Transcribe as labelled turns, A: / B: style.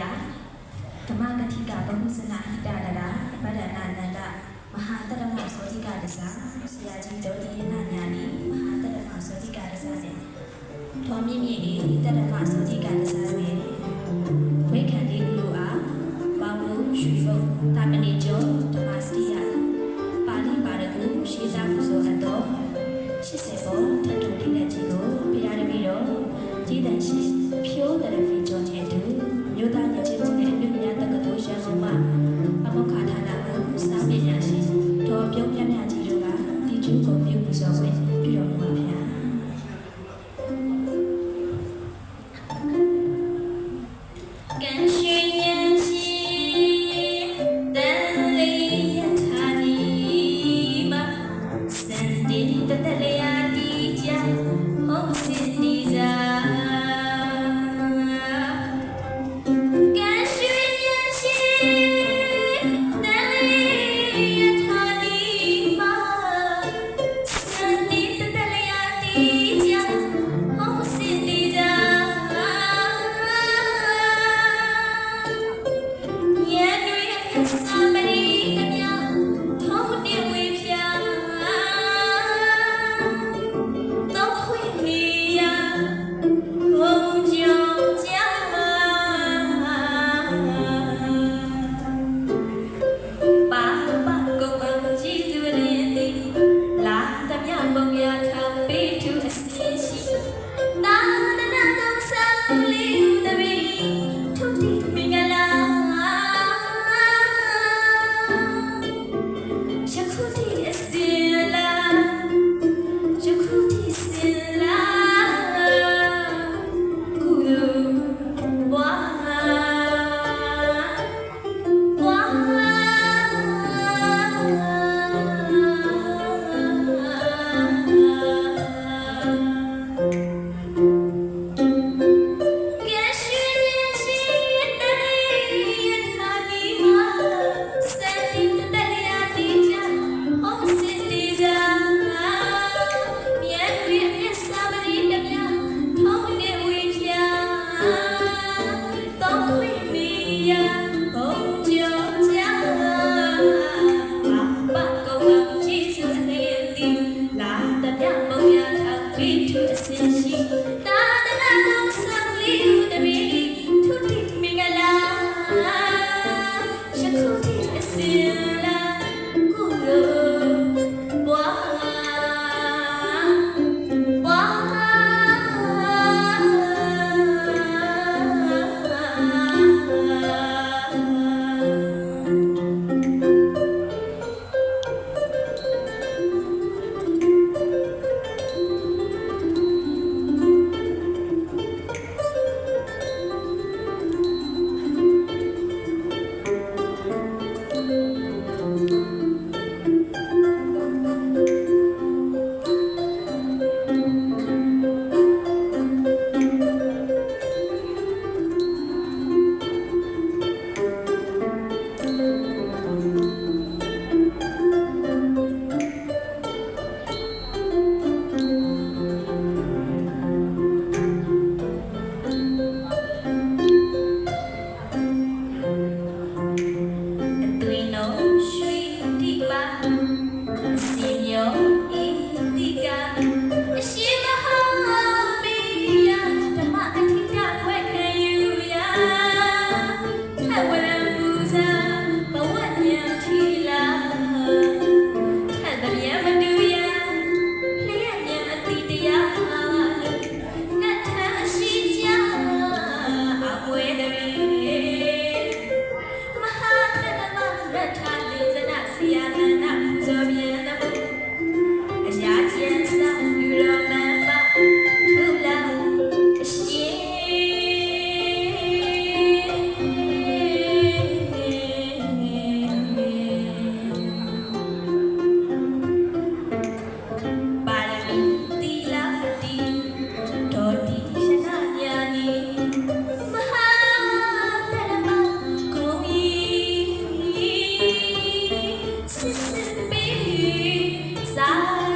A: ယဓမ္မကတိကဘဟုစနာဟိတရတာဗဒနာနန္ဒမဟာတရမသောတိကဒသဆရာကြီးဒေါတိယနာညာနိမဟာတရမသောတိကဒသစေထောမြင့်မြင့်ဤတရမသောတိကဒသစေဝိခန္တိဥလိုအားပေါလုံးရွှေဖုံတာမဏိကျော်ဓမ္မစတိယပါဠိပါရဂုရှေးသာကုသိုလ်အတော်80ပေါ်ထပ်တူလေးနဲ့ကြီးကိုဘုရားတပည့်တော်ကြီးတန်ရှိဖြိုးတရဖီကျော်တဲ့သူမြို့သားညချင်း မှုနဲ့မြို့မြ be sad.